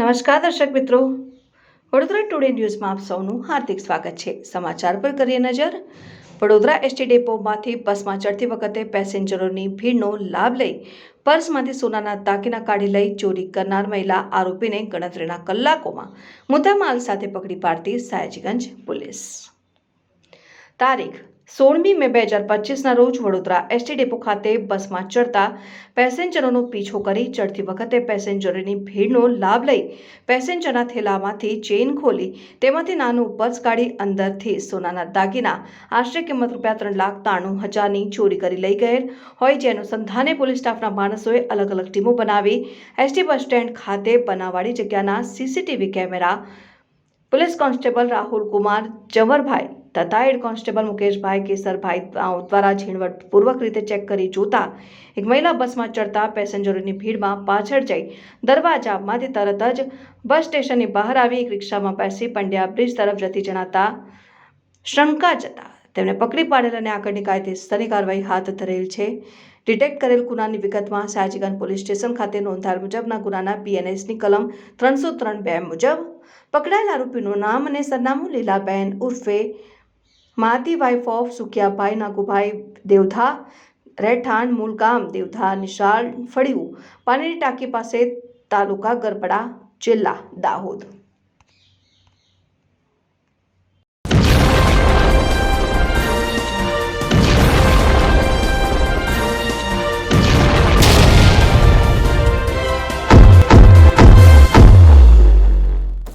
નમસ્કાર દર્શક મિત્રો. વડોદરા ટુડે ન્યૂઝમાં આપ સૌનું હાર્દિક સ્વાગત છે. સમાચાર પર કરીએ નજર. વડોદરા એસટી ડેપોમાંથી બસમાં ચડતી વખતે પેસેન્જરોની ભીડનો લાભ લઈ પર્સમાંથી સોનાના દાગીના કાઢી લઈ ચોરી કરનાર મહિલા આરોપીને ગણતરીના કલાકોમાં મુદ્દામાલ સાથે પકડી પાડતી સાયજગંજ પોલીસ. તારીખ સોળમી મે બે હજાર પચીસના રોજ વડોદરા એસટી ડેપો ખાતે બસમાં ચડતા પેસેન્જરોનો પીછો કરી ચડતી વખતે પેસેન્જરોની ભીડનો લાભ લઈ પેસેન્જરના થેલામાંથી ચેઇન ખોલી તેમાંથી નાનું પર્સ કાઢી અંદરથી સોનાના દાગીના, આશરે કિંમત રૂપિયા ત્રણ લાખ ત્રાણું હજારની ચોરી કરી લઈ ગયેલ હોય જે અનુસંધાને પોલીસ સ્ટાફના માણસોએ અલગ અલગ ટીમો બનાવી એસટી બસ સ્ટેન્ડ ખાતે બનાવવાળી જગ્યાના CCTV camera, police constable Rahul Kumar, Javarbhai તથા હેડ કોન્સ્ટેબલ મુકેશભાઈ કેસરભાઈ દ્વારા ઝીણવટપૂર્વક રીતે ચેક કરી જોતા એક મહિલા બસમાં ચડતા પેસેન્જરોની ભીડમાં પાછળ જઈ દરવાજામાંથી તરત જ બસ સ્ટેશનની બહાર આવી એક રિક્ષામાં બેસી પંડ્યા બ્રિજ તરફ જતી જણાતા શંકા જતા તેમને પકડી પાડેલ અને આગળની કાયદેસરની કાર્યવાહી હાથ ધરેલ છે. ડિટેક્ટ કરેલ ગુનાની વિગતમાં સાજીગંજ પોલીસ સ્ટેશન ખાતે નોંધાયેલ મુજબના ગુનાના પીએનએસની કલમ ત્રણસો ત્રણ બે મુજબ પકડાયેલ આરોપીનું નામ અને સરનામું લીલાબેન ઉર્ફે માતી વાઇફ ઓફ સુખિયાભાઈ નાગુભાઈ દેવધા રહેઠાણ મૂળ ગામ દેવધા નિશાળ ફળિયું પાણીની ટાંકી પાસે તાલુકા ગરબડા, જિલ્લા દાહોદ.